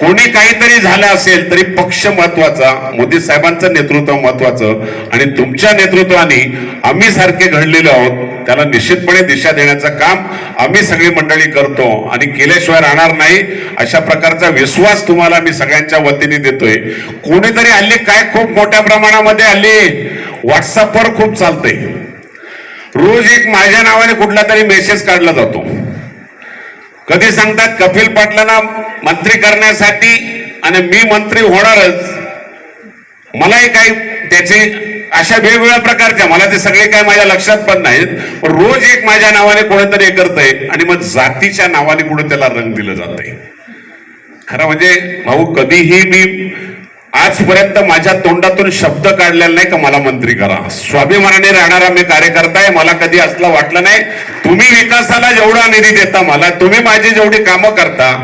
कोणी काहीतरी झालं असेल तरी पक्ष महत्त्वाचा मोदी साहेबांचं नेतृत्व महत्वाचं आणि तुमच्या नेतृत्वाने आम्ही सारखे घडलेलो आहोत त्याला निश्चितपणे दिशा देण्याचं काम आम्ही सगळी मंडळी करतो आणि केल्याशिवाय राहणार नाही अशा प्रकारचा विश्वास तुम्हाला मी सगळ्यांच्या वतीने देतोय. कोणीतरी हल्ली काय खूप मोठ्या प्रमाणामध्ये हल्ली व्हॉट्सअपवर खूप चालतंय. रोज एक माझ्या नावाने कुठला तरी मेसेज काढला जातो. कधी सांगतात कपिल पाटलांना मंत्री करण्यासाठी आणि मी मंत्री होणारच. मलाही काही त्याचे अशा वेगवेगळ्या प्रकारच्या मला ते सगळे काय माझ्या लक्षात पण नाहीत. पण रोज एक माझ्या नावाने कोणीतरी हे करतंय आणि मग जातीच्या नावाने कुठं त्याला रंग दिलं जात खरं म्हणजे भाऊ कधीही मी आजपर्यंत माझ्या तोंडातून शब्द काढलेला नाही का मला मंत्री करा. स्वाभिमानाने राहणारा मी कार्यकर्ता आहे मला कधी असलं वाटलं नाही. तुम्ही विकासाला जेवढा निधी देता मला तुम्ही माझी जेवढी कामं करता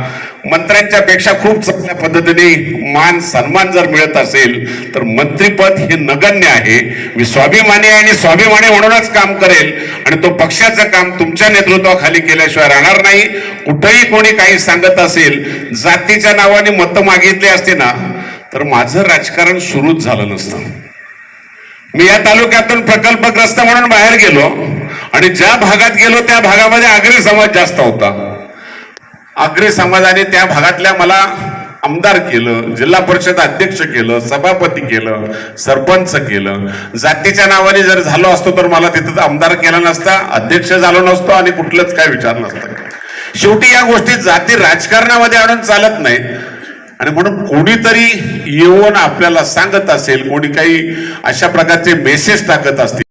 मंत्र्यांच्या पेक्षा खूप चांगल्या पद्धतीने मान सन्मान जर मिळत असेल तर मंत्रीपद हे नगण्य आहे. मी स्वाभिमानी आहे आणि स्वाभिमानी म्हणूनच काम करेल. आणि तो पक्षाचं काम तुमच्या नेतृत्वाखाली केल्याशिवाय राहणार नाही. कुठेही कोणी काही सांगत असेल जातीच्या नावाने मतं मागितली असते ना तर माझं राजकारण सुरूच झालं नसतं. मी या तालुक्यातून प्रकल्पग्रस्त म्हणून बाहेर गेलो आणि ज्या भागात गेलो त्या भागामध्ये आगरी समाज जास्त होता. आगरी समाजाने त्या भागातल्या मला आमदार केलं जिल्हा परिषद अध्यक्ष केलं सभापती केलं सरपंच केलं. जातीच्या नावाने जर झालो असतो तर मला तिथं आमदार केला नसता अध्यक्ष झालो नसतो आणि कुठलंच काय विचार नसतं. शेवटी या गोष्टी जाती राजकारणामध्ये आणून चालत नाहीत. आणि म्हणून कोणीतरी येऊन आपल्याला सांगत असेल कोणी काही अशा प्रकारचे मेसेज टाकत असतील.